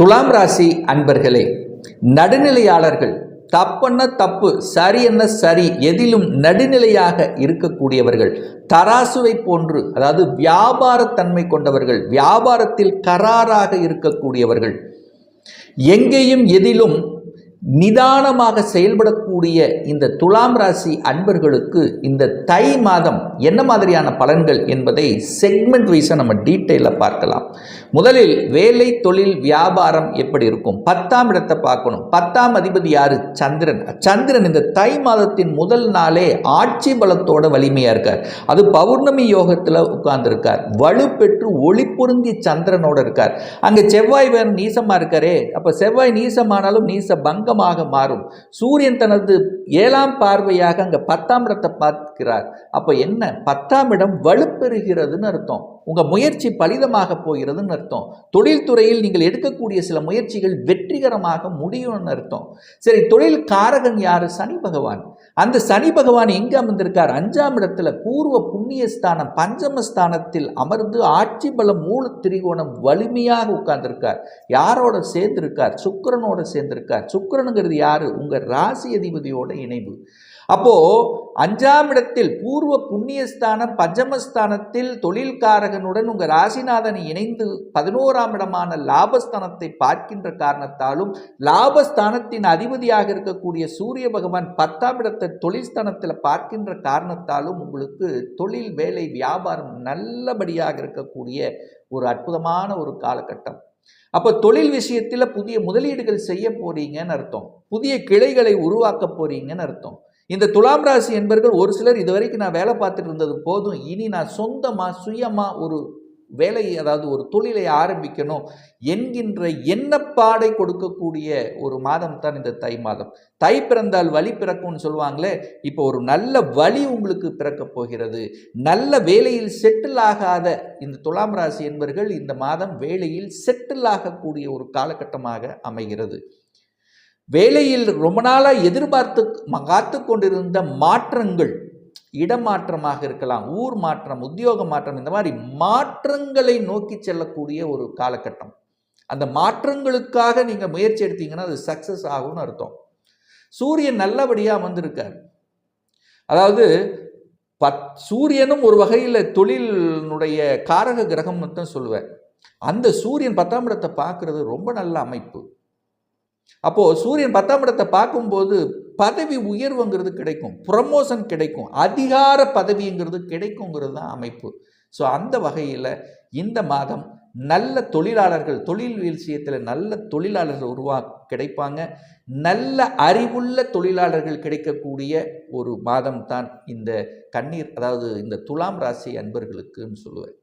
துலாம் ராசி அன்பர்களே நடுநிலையாளர்கள் தப்பென்ன தப்பு சரி என்ன சரி எதிலும் நடுநிலையாக இருக்கக்கூடியவர்கள் தராசுவை போன்று அதாவது வியாபாரத்தன்மை கொண்டவர்கள் வியாபாரத்தில் கராராக இருக்கக்கூடியவர்கள் எங்கேயும் எதிலும் நிதானமாக செயல்படக்கூடிய இந்த துலாம் ராசி அன்பர்களுக்கு இந்த தை மாதம் என்ன மாதிரியான பலன்கள் என்பதை செக்மெண்ட் வைஸாக நம்ம டீட்டெயிலாக பார்க்கலாம். முதலில் வேலை தொழில் வியாபாரம் எப்படி இருக்கும்? பத்தாம் இடத்தை பார்க்கணும். பத்தாம் அதிபதி யார்? சந்திரன். சந்திரன் இந்த தை மாதத்தின் முதல் நாளே ஆட்சி பலத்தோட வலிமையாக இருக்கார். அது பௌர்ணமி யோகத்தில் உட்கார்ந்துருக்கார். வலுப்பெற்று ஒளி பொருந்தி சந்திரனோட இருக்கார். அங்கே செவ்வாய் வேறு நீசமாக இருக்காரே. அப்போ செவ்வாய் நீசமானாலும் நீச பங்கமாக மாறும். சூரியன் தனது ஏழாம் பார்வையாக அங்கே பத்தாம் இடத்தை பார்க்கிறார். அப்போ என்ன? பத்தாம் இடம் வலுப்பெறுகிறதுன்னு அர்த்தம். உங்கள் முயற்சி பலிதமாக போகிறதுன்னு அர்த்தம். தொழில்துறையில் நீங்கள் எடுக்கக்கூடிய சில முயற்சிகள் வெற்றிகரமாக முடியும்னு அர்த்தம். சரி தொழில் காரகன் யார்? சனி பகவான். அந்த சனி பகவான் எங்கே அமர்ந்திருக்கார்? அஞ்சாம் இடத்துல பூர்வ புண்ணியஸ்தானம் பஞ்சமஸ்தானத்தில் அமர்ந்து ஆட்சி பலம் மூல திரிகோணம் வலிமையாக உட்கார்ந்திருக்கார். யாரோட சேர்ந்திருக்கார்? சுக்கிரனோட சேர்ந்திருக்கார். சுக்கிரனுங்கிறது யாரு? உங்கள் ராசி அதிபதியோட இணைவு. அப்போது அஞ்சாம் இடத்தில் பூர்வ புண்ணியஸ்தானம் பஞ்சமஸ்தானத்தில் தொழில்காரகனுடன் உங்கள் ராசிநாதனை இணைந்து பதினோராம் இடமான லாபஸ்தானத்தை பார்க்கின்ற காரணத்தாலும் லாபஸ்தானத்தின் அதிபதியாக இருக்கக்கூடிய சூரிய பகவான் பத்தாம் இடத்தை தொழில்ஸ்தானத்தில் பார்க்கின்ற காரணத்தாலும் உங்களுக்கு தொழில் வேலை வியாபாரம் நல்லபடியாக இருக்கக்கூடிய ஒரு அற்புதமான ஒரு காலகட்டம். அப்போ தொழில் விஷயத்தில் புதிய முதலீடுகள் செய்ய போறீங்கன்னு அர்த்தம். புதிய கிளைகளை உருவாக்க போறீங்கன்னு அர்த்தம். இந்த துலாம் ராசி என்பர்கள் ஒரு சிலர் இது வரைக்கும் நான் வேலை பார்த்துட்டு இருந்தது போதும். இனி நான் சொந்தமாக சுயமாக ஒரு வேலையை அதாவது ஒரு தொழிலை ஆரம்பிக்கணும் என்கின்ற எண்ணப்பாடை கொடுக்கக்கூடிய ஒரு மாதம் தான் இந்த தை மாதம். தை பிறந்தால் வழி பிறக்கும்னு சொல்லுவாங்களே இப்போ ஒரு நல்ல வழி உங்களுக்கு பிறக்கப் போகிறது. நல்ல வேலையில் செட்டில் ஆகாத இந்த துலாம் ராசி என்பர்கள் இந்த மாதம் வேலையில் செட்டில் ஆகக்கூடிய ஒரு காலகட்டமாக அமைகிறது. வேலையில் ரொம்ப நாளாக எதிர்பார்த்து காத்து கொண்டிருந்த மாற்றங்கள் இடமாற்றமாக இருக்கலாம் ஊர் மாற்றம் உத்தியோக மாற்றம் இந்த மாதிரி மாற்றங்களை நோக்கி செல்லக்கூடிய ஒரு காலகட்டம். அந்த மாற்றங்களுக்காக நீங்கள் முயற்சி எடுத்தீங்கன்னா அது சக்ஸஸ் ஆகும்னு அர்த்தம். சூரியன் நல்லபடியாக வந்திருக்கார் அதாவது பத் சூரியனும் ஒரு வகையில் தொழிலினுடைய காரக கிரகம் தான் சொல்லுவேன். அந்த சூரியன் பத்தாம் இடத்தை பார்க்குறது ரொம்ப நல்ல அமைப்பு. அப்போது சூரியன் பத்தாம் இடத்தை பார்க்கும்போது பதவி உயர்வுங்கிறது கிடைக்கும் ப்ரமோஷன் கிடைக்கும் அதிகார பதவிங்கிறது கிடைக்குங்கிறது தான் அமைப்பு. ஸோ அந்த வகையில் இந்த மாதம் நல்ல தொழிலாளர்கள் தொழில் விஷயத்தில் நல்ல தொழிலாளர்கள் உருவா கிடைப்பாங்க. நல்ல அறிவுள்ள தொழிலாளர்கள் கிடைக்கக்கூடிய ஒரு மாதம் தான் இந்த கண்ணீர் அதாவது இந்த துலாம் ராசி அன்பர்களுக்குன்னு சொல்லுவேன்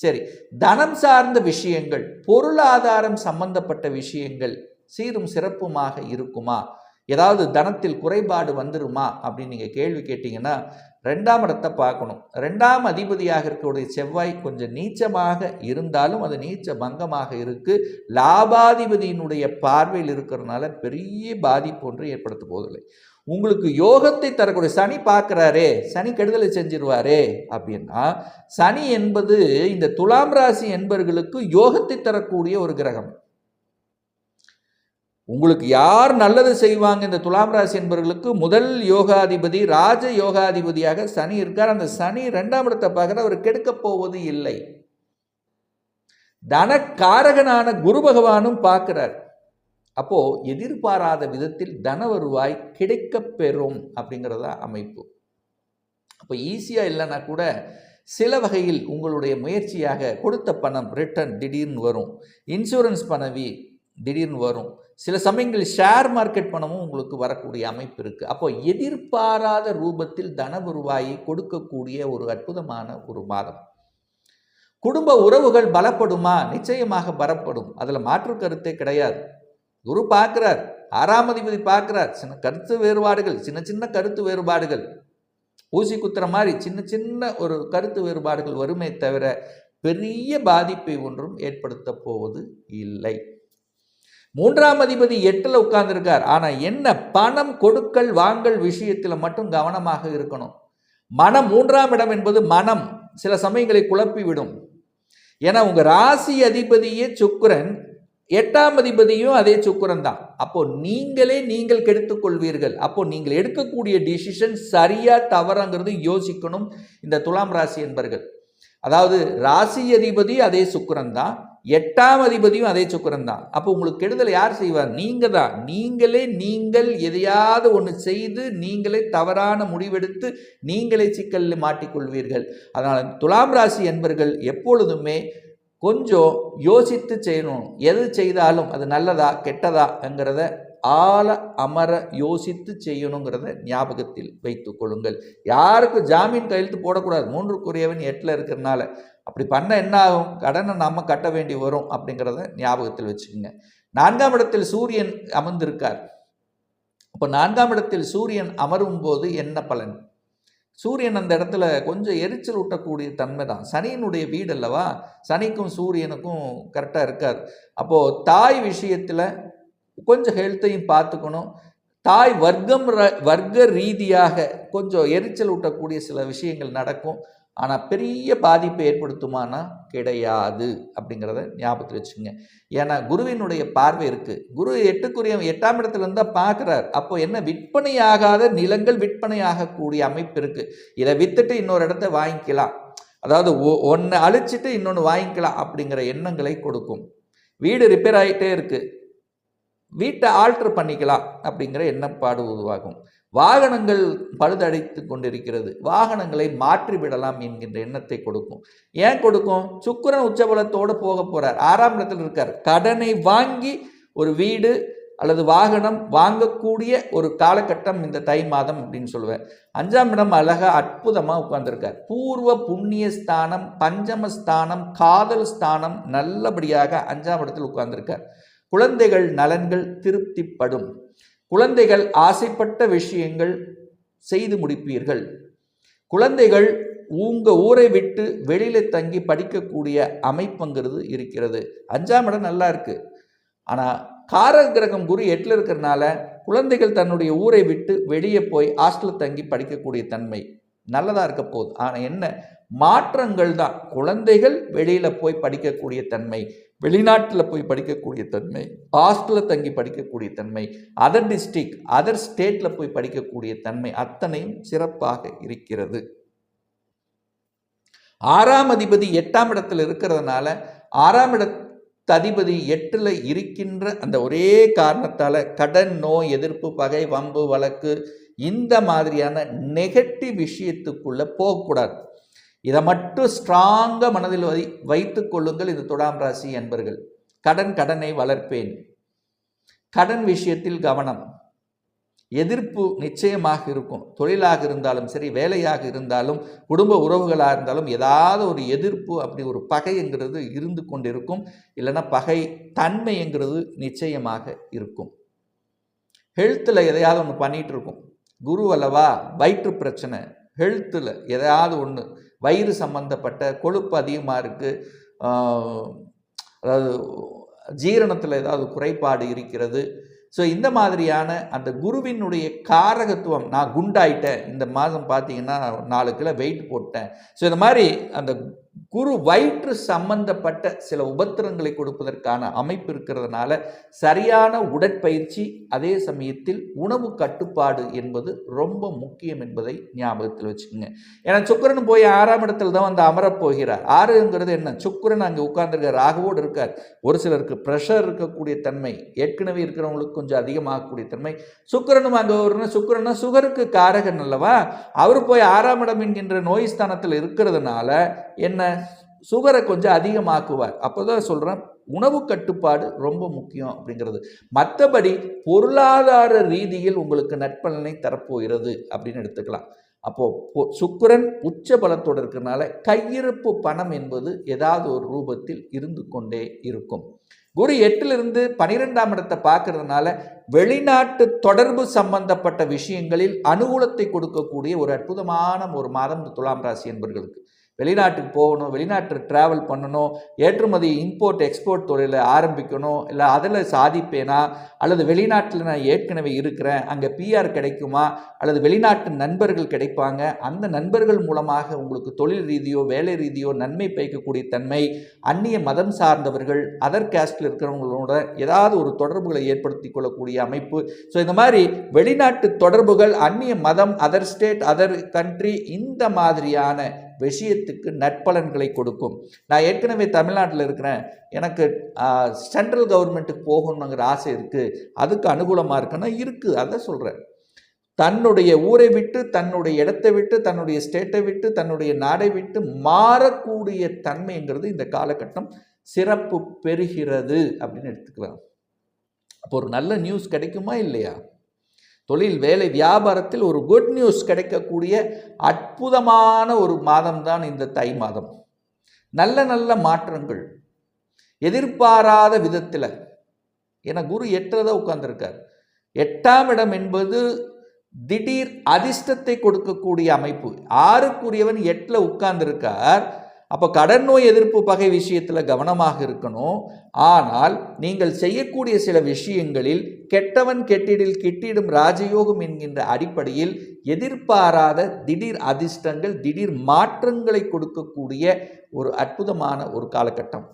சரி தனம் சார்ந்த விஷயங்கள் பொருளாதாரம் சம்பந்தப்பட்ட விஷயங்கள் சீரும் சிறப்புமாக இருக்குமா? ஏதாவது தனத்தில் குறைபாடு வந்துருமா? அப்படின்னு நீங்கள் கேள்வி கேட்டிங்கன்னா ரெண்டாம் இடத்தை பார்க்கணும். ரெண்டாம் அதிபதியாக இருக்கக்கூடிய செவ்வாய் கொஞ்சம் நீச்சமாக இருந்தாலும் அது நீச்ச பங்கமாக இருக்குது லாபாதிபதியினுடைய பார்வையில் இருக்கிறதுனால பெரிய பாதிப்பு ஒன்று ஏற்படுத்த போவதில்லை. உங்களுக்கு யோகத்தை தரக்கூடிய சனி பார்க்குறாரே சனி கெடுதலை செஞ்சிருவாரே அப்படின்னா சனி என்பது இந்த துலாம் ராசி என்பவர்களுக்கு யோகத்தை தரக்கூடிய ஒரு கிரகம். உங்களுக்கு யார் நல்லது செய்வாங்க? இந்த துலாம் ராசி என்பவர்களுக்கு முதல் யோகாதிபதி ராஜ யோகாதிபதியாக சனி இருக்கார். அந்த சனி ரெண்டாம் இடத்தை பார்க்குற அவர் கெடுக்கப் போவது இல்லை. தனக்காரகனான குரு பகவானும் பார்க்கிறார். அப்போ எதிர்பாராத விதத்தில் தன வருவாய் கிடைக்கப் பெறும் அப்படிங்கிறதா அமைப்பு. அப்போ ஈஸியாக இல்லைன்னா கூட சில வகையில் உங்களுடைய முயற்சியாக கொடுத்த பணம் ரிட்டர்ன் திடீர்னு வரும். இன்சூரன்ஸ் பணவி திடீர்னு வரும். சில சமயங்களில் ஷேர் மார்க்கெட் பணமும் உங்களுக்கு வரக்கூடிய அமைப்பு இருக்குது அப்போ எதிர்பாராத ரூபத்தில் தன வருவாயை கொடுக்கக்கூடிய ஒரு அற்புதமான ஒரு மாதம். குடும்ப உறவுகள் பலப்படுமா? நிச்சயமாக பலப்படும். அதில் மாற்று கருத்தே கிடையாது. குரு பார்க்குறார். ஆறாம் அதிபதி பார்க்குறார். சின்ன கருத்து வேறுபாடுகள் சின்ன சின்ன கருத்து வேறுபாடுகள். ஊசி குத்துற மாதிரி சின்ன சின்ன ஒரு கருத்து வேறுபாடுகள் வருமே தவிர பெரிய பாதிப்பை ஒன்றும் ஏற்படுத்த போவது இல்லை. மூன்றாம் அதிபதி எட்டில் உட்கார்ந்துருக்கார். ஆனால் என்ன பணம் கொடுக்கல் வாங்கல் விஷயத்தில் மட்டும் கவனமாக இருக்கணும். மனம் மூன்றாம் இடம் என்பது மனம். சில சமயங்களை குழப்பி விடும் ஏன்னா உங்கள் ராசி அதிபதியே சுக்கிரன் எட்டாம் அதிபதியும் அதே சுக்கரன் தான். அப்போ நீங்களே நீங்கள் கெடுத்துக் கொள்வீர்கள். அப்போ நீங்கள் எடுக்கக்கூடிய டிசிஷன் சரியா தவறாங்கிறது யோசிக்கணும் இந்த துலாம் ராசி என்பர்கள். அதாவது ராசி அதிபதி அதே சுக்கிரன் தான். எட்டாம் அதிபதியும் அதே சுக்கரன் தான் அப்போ உங்களுக்கு கெடுதல் யார் செய்வார் நீங்க தான் நீங்களே நீங்கள் எதையாவது ஒன்று செய்து நீங்களே தவறான முடிவெடுத்து நீங்களே சிக்கலில் மாட்டிக்கொள்வீர்கள். அதனால் துலாம் ராசி என்பர்கள் எப்பொழுதுமே கொஞ்சம் யோசித்து செய்யணும். எது செய்தாலும் அது நல்லதா கெட்டதாங்கிறத ஆழ அமர யோசித்து செய்யணுங்கிறத ஞாபகத்தில் வைத்துக் கொள்ளுங்கள். யாருக்கும் ஜாமீன் கையெழுத்து போடக்கூடாது. மூன்றுக்குரியவன் எட்டில் இருக்கிறனால. அப்படி பண்ண என்ன ஆகும் கடனை நம்ம கட்ட வேண்டி வரும் அப்படிங்கிறத ஞாபகத்தில் வச்சுக்கோங்க. நான்காம் இடத்தில் சூரியன் அமர்ந்திருக்கார். அப்போ நான்காம் இடத்தில் சூரியன் அமரும் போது என்ன பலன்? சூரியன் அந்த இடத்துல கொஞ்சம் எரிச்சல் ஊட்டக்கூடிய தன்மை தான். சனியினுடைய வீடு அல்லவா? சனிக்கும் சூரியனுக்கும் கரெக்டாக இருக்கார் அப்போது தாய் விஷயத்தில் கொஞ்சம் ஹெல்த்தையும் பார்த்துக்கணும். தாய் வர்க்கம் ர- வர்க்க ரீதியாக கொஞ்சம் எரிச்சல் ஊட்டக்கூடிய சில விஷயங்கள் நடக்கும். ஆனால் பெரிய பாதிப்பை ஏற்படுத்துமானா கிடையாது அப்படிங்கிறத ஞாபகத்தில் வச்சுங்க ஏன்னா குருவினுடைய பார்வை இருக்குது குரு எட்டுக்குரிய எட்டாம் இடத்துல இருந்தால் பார்க்குறார் அப்போ என்ன? விற்பனையாகாத நிலங்கள் விற்பனையாகக்கூடிய அமைப்பு இருக்குது இதை விற்றுட்டு இன்னொரு இடத்த வாங்கிக்கலாம். அதாவது ஒன்று அழிச்சிட்டு இன்னொன்று வாங்கிக்கலாம் அப்படிங்கிற எண்ணங்களை கொடுக்கும். வீடு ரிப்பேர் ஆகிட்டே இருக்குது வீட்டை ஆல்டர் பண்ணிக்கலாம் அப்படிங்கிற எண்ணப்பாடு உருவாகும். வாகனங்கள் பழுதடைத்து கொண்டிருக்கிறது. வாகனங்களை மாற்றிவிடலாம் என்கின்ற எண்ணத்தை கொடுக்கும். ஏன் கொடுக்கும்? சுக்கிரன் உச்சபலத்தோடு போக போகிறார் ஆறாம் இடத்தில் இருக்கார். கடனை வாங்கி ஒரு வீடு அல்லது வாகனம் வாங்கக்கூடிய ஒரு காலகட்டம் இந்த தை மாதம் அப்படின்னு சொல்லுவேன். அஞ்சாம் இடம் அழகா அற்புதமாக உட்கார்ந்துருக்கார். பூர்வ புண்ணிய ஸ்தானம் பஞ்சம ஸ்தானம் காதல் ஸ்தானம் நல்லபடியாக அஞ்சாம் இடத்தில் உட்கார்ந்துருக்கார். குழந்தைகள் நலன்கள் திருப்திப்படும். குழந்தைகள் ஆசைப்பட்ட விஷயங்கள் செய்து முடிப்பீர்கள். குழந்தைகள் உங்க ஊரை விட்டு வெளியில தங்கி படிக்கக்கூடிய அமைப்புங்கிறது இருக்கிறது. அஞ்சாம் இடம் நல்லா இருக்கு. ஆனால் காரக கிரகம் குரு எட்டில் இருக்கிறனால குழந்தைகள் தன்னுடைய ஊரை விட்டு வெளியே போய் ஹாஸ்டலில் தங்கி படிக்கக்கூடிய தன்மை நல்லதாக இருக்க போகுது. ஆனால் என்ன? மாற்றங்கள் தான். குழந்தைகள் வெளியில் போய் படிக்கக்கூடிய தன்மை வெளிநாட்டில் போய் படிக்கக்கூடிய தன்மை ஹாஸ்டலில் தங்கி படிக்கக்கூடிய தன்மை அதர் டிஸ்ட்ரிக் அதர் ஸ்டேட்டில் போய் படிக்கக்கூடிய தன்மை அத்தனையும் சிறப்பாக இருக்கிறது. ஆறாம் அதிபதி எட்டாம் இடத்தில் இருக்கிறதுனால ஆறாம் இட அதிபதி எட்டில் இருக்கின்ற அந்த ஒரே காரணத்தால் கடன் நோய் எதிர்ப்பு பகை வம்பு வழக்கு இந்த மாதிரியான நெகட்டிவ் விஷயத்துக்குள்ளே போகக்கூடாது. இதை மட்டும் ஸ்ட்ராங்காக மனதில் வை வைத்து கொள்ளுங்கள் இந்த துடாம் ராசி என்பர்கள் கடன் கடனை வளர்ப்பேன். கடன் விஷயத்தில் கவனம். எதிர்ப்பு நிச்சயமாக இருக்கும். தொழிலாக இருந்தாலும் சரி வேலையாக இருந்தாலும் குடும்ப உறவுகளாக இருந்தாலும் ஏதாவது ஒரு எதிர்ப்பு அப்படி ஒரு பகைங்கிறது இருந்து கொண்டிருக்கும். இல்லைன்னா பகை தன்மைங்கிறது நிச்சயமாக இருக்கும். ஹெல்த்தில் எதையாவது ஒன்று பண்ணிகிட்டு இருக்கும். குரு அல்லவா? வயிற்று பிரச்சனை ஹெல்த்தில் எதையாவது ஒன்று வயிறு சம்பந்தப்பட்ட கொழுப்பு அதிகமாக இருக்குது அதாவது ஜீரணத்தில் ஏதாவது குறைபாடு இருக்கிறது. ஸோ இந்த மாதிரியான அந்த குருவினுடைய காரகத்துவம் நான் குண்டாயிட்டேன் இந்த மாதம் பார்த்தீங்கன்னா நாலு கிலோ வெயிட் போட்டேன். ஸோ இந்த மாதிரி அந்த குரு வயிற்று சம்பந்தப்பட்ட சில உபத்திரங்களை கொடுப்பதற்கான அமைப்பு இருக்கிறதுனால சரியான உடற்பயிற்சி அதே சமயத்தில் உணவு கட்டுப்பாடு என்பது ரொம்ப முக்கியம் என்பதை ஞாபகத்தில் வச்சுக்கோங்க. ஏன்னா சுக்கிரன் போய் ஆறாம் இடத்துல தான் வந்து அமரப் போகிறார். ஆறுங்கிறது என்ன? சுக்கிரன் அங்கே உட்கார்ந்துருக்கார் ராகுவோடு இருக்கார். ஒரு சிலருக்கு ப்ரெஷர் இருக்கக்கூடிய தன்மை ஏற்கனவே இருக்கிறவங்களுக்கு கொஞ்சம் அதிகமாகக்கூடிய தன்மை. சுக்கிரனும் அங்கே ஒரு சுக்கரன்னா சுகருக்கு காரகன் அல்லவா? அவர் போய் ஆறாம் இடம் என்கின்ற நோய் ஸ்தானத்தில் இருக்கிறதுனால என்ன? சுகரை கொஞ்சம் அதிகமாக்குவார். அப்போ தான் சொல்கிறேன் உணவு கட்டுப்பாடு ரொம்ப முக்கியம் அப்படிங்கிறது. மற்றபடி பொருளாதார ரீதியில் உங்களுக்கு நற்பலனை தரப்போகிறது அப்படின்னு எடுத்துக்கலாம். அப்போது சுக்கிரன் உச்ச பலத்தோடு இருக்கிறனால கையிருப்பு பணம் என்பது ஏதாவது ஒரு ரூபத்தில் இருந்து கொண்டே இருக்கும். குரு எட்டிலிருந்து பனிரெண்டாம் இடத்தை பார்க்கறதுனால வெளிநாட்டு தொடர்பு சம்பந்தப்பட்ட விஷயங்களில் அனுகூலத்தை கொடுக்கக்கூடிய ஒரு அற்புதமான ஒரு மாதம் துலாம் ராசி என்பர்களுக்கு. வெளிநாட்டுக்கு போகணும் வெளிநாட்டு ட்ராவல் பண்ணணும் ஏற்றுமதி இம்போர்ட் எக்ஸ்போர்ட் தொழிலை ஆரம்பிக்கணும் இல்லை அதில் சாதிப்பேனா அல்லது வெளிநாட்டில் நான் ஏற்கனவே இருக்கிறேன் அங்கே பிஆர் கிடைக்குமா அல்லது வெளிநாட்டு நண்பர்கள் கிடைப்பாங்க அந்த நண்பர்கள் மூலமாக உங்களுக்கு தொழில் ரீதியோ வேலை ரீதியோ நன்மை பயக்கக்கூடிய தன்மை அந்நிய மதம் சார்ந்தவர்கள் அதர் கேஸ்டில் இருக்கிறவங்களோட ஏதாவது ஒரு தொடர்புகளை ஏற்படுத்தி கொள்ளக்கூடிய அமைப்பு. ஸோ இந்த மாதிரி வெளிநாட்டு தொடர்புகள் அந்நிய மதம் அதர் ஸ்டேட் அதர் கண்ட்ரி இந்த மாதிரியான விஷயத்துக்கு நற்பலன்களை கொடுக்கும். நான் ஏற்கனவே தமிழ்நாட்டில் இருக்கிறேன். எனக்கு சென்ட்ரல் கவர்மெண்ட்டுக்கு போகணுங்கிற ஆசை இருக்குது அதுக்கு அனுகூலமாக இருக்குன்னா இருக்குது அதை சொல்கிறேன் தன்னுடைய ஊரை விட்டு தன்னுடைய இடத்தை விட்டு தன்னுடைய ஸ்டேட்டை விட்டு தன்னுடைய நாடை விட்டு மாறக்கூடிய தன்மைங்கிறது இந்த காலகட்டம் சிறப்பு பெறுகிறது அப்படின்னு எடுத்துக்கலாம். அப்போ ஒரு நல்ல நியூஸ் கிடைக்குமா இல்லையா? தொழில் வேலை வியாபாரத்தில் ஒரு குட் நியூஸ் கிடைக்கக்கூடிய அற்புதமான ஒரு மாதம் தான் இந்த தை மாதம். நல்ல நல்ல மாற்றங்கள். எதிர்பாராத விதத்தில். என குரு எட்டில் தான் உட்கார்ந்துருக்கார். எட்டாம் இடம் என்பது திடீர் அதிர்ஷ்டத்தை கொடுக்கக்கூடிய அமைப்பு. ஆறுக்குரியவன் எட்டில் உட்கார்ந்துருக்கார். அப்போ கடன் நோய் எதிர்ப்பு பகை விஷயத்தில் கவனமாக இருக்கணும். ஆனால் நீங்கள் செய்யக்கூடிய சில விஷயங்களில் கெட்டவன் கெட்டிடில் கிட்டிடும் ராஜயோகம் என்கின்ற அடிப்படையில் எதிர்பாராத திடீர் அதிர்ஷ்டங்கள் திடீர் மாற்றங்களை கொடுக்கக்கூடிய ஒரு அற்புதமான ஒரு காலகட்டம்.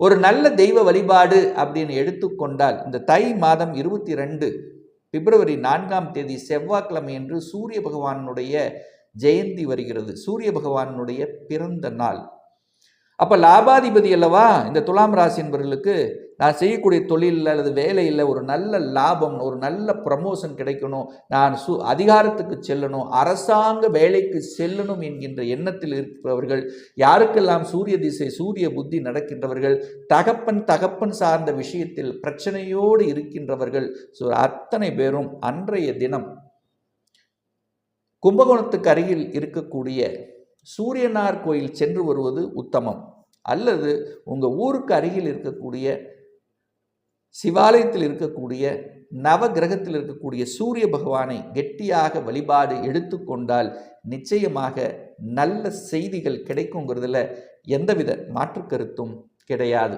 ஒரு நல்ல தெய்வ வழிபாடு அப்படின்னு எடுத்துக்கொண்டால் இந்த தை மாதம் இருபத்தி ரெண்டு பிப்ரவரி நான்காம் தேதி செவ்வாய்க்கிழமை என்று சூரிய பகவானுடைய ஜெயந்தி வருகிறது. சூரிய பகவானுடைய பிறந்த நாள். அப்போ லாபாதிபதி அல்லவா இந்த துலாம் ராசி என்பவர்களுக்கு நான் செய்யக்கூடிய தொழிலில் அல்லது வேலையில் ஒரு நல்ல லாபம் ஒரு நல்ல ப்ரமோஷன் கிடைக்கணும். நான் சு அதிகாரத்துக்கு செல்லணும். அரசாங்க வேலைக்கு செல்லணும் என்கின்ற எண்ணத்தில் இருக்கிறவர்கள் யாருக்கெல்லாம் சூரிய திசை சூரிய புத்தி நடக்கின்றவர்கள் தகப்பன் தகப்பன் சார்ந்த விஷயத்தில் பிரச்சனையோடு இருக்கின்றவர்கள் ஸோ அத்தனை பேரும் அன்றைய தினம் கும்பகோணத்துக்கு அருகில் இருக்கக்கூடிய சூரியனார் கோயில் சென்று வருவது உத்தமம். அல்லது உங்கள் ஊருக்கு அருகில் இருக்கக்கூடிய சிவாலயத்தில் இருக்கக்கூடிய நவ கிரகத்தில் இருக்கக்கூடிய சூரிய பகவானை கெட்டியாக வழிபாடு எடுத்துக்கொண்டால் நிச்சயமாக நல்ல செய்திகள் கிடைக்குங்கிறதுல எந்தவித மாற்று கருத்தும் கிடையாது.